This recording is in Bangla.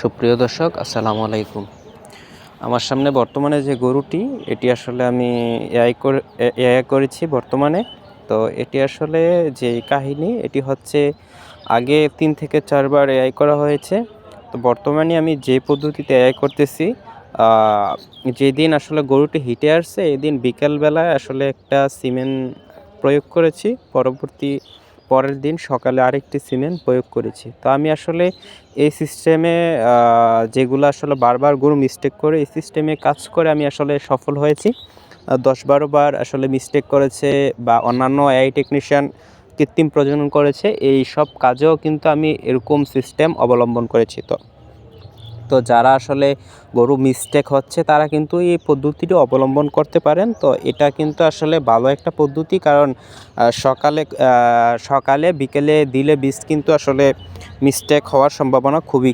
সুপ্রিয় দর্শক, আসসালামু আলাইকুম। আমার সামনে বর্তমানে যে গরুটি, এটি আসলে আমি এআই করে, এআই করেছি বর্তমানে। তো এটি আসলে যে কাহিনী, এটি হচ্ছে আগে তিন থেকে চারবার এআই করা হয়েছে। তো বর্তমানে আমি যে পদ্ধতিতে এআই করতেছি যেদিন আসলে গরুটি হিটে আসছে, এদিন বিকেলবেলায় আসলে একটা সিমেন্ট প্রয়োগ করেছি। পরবর্তী পরের দিন সকালে আরেকটি সিমেন্ট প্রয়োগ করেছি। তো আমি আসলে এই সিস্টেমে যেগুলো আসলে বারবার গরু মিস্টেক করে, এই সিস্টেমে কাজ করে আমি আসলে সফল হয়েছি। দশ বারো বার আসলে মিস্টেক করেছে বা অন্যান্য এআই টেকনিশিয়ান কৃত্রিম প্রজনন করেছে, এই সব কাজেও কিন্তু আমি এরকম সিস্টেম অবলম্বন করেছি। তো তো যারা আসলে গরু মিস্টেক হচ্ছে, তারা কিন্তু এই পদ্ধতিটি অবলম্বন করতে পারেন। তো এটা কিন্তু আসলে ভালো একটা পদ্ধতি, কারণ সকালে সকালে বিকেলে দিলে বীজ কিন্তু আসলে মিস্টেক হওয়ার সম্ভাবনা খুবই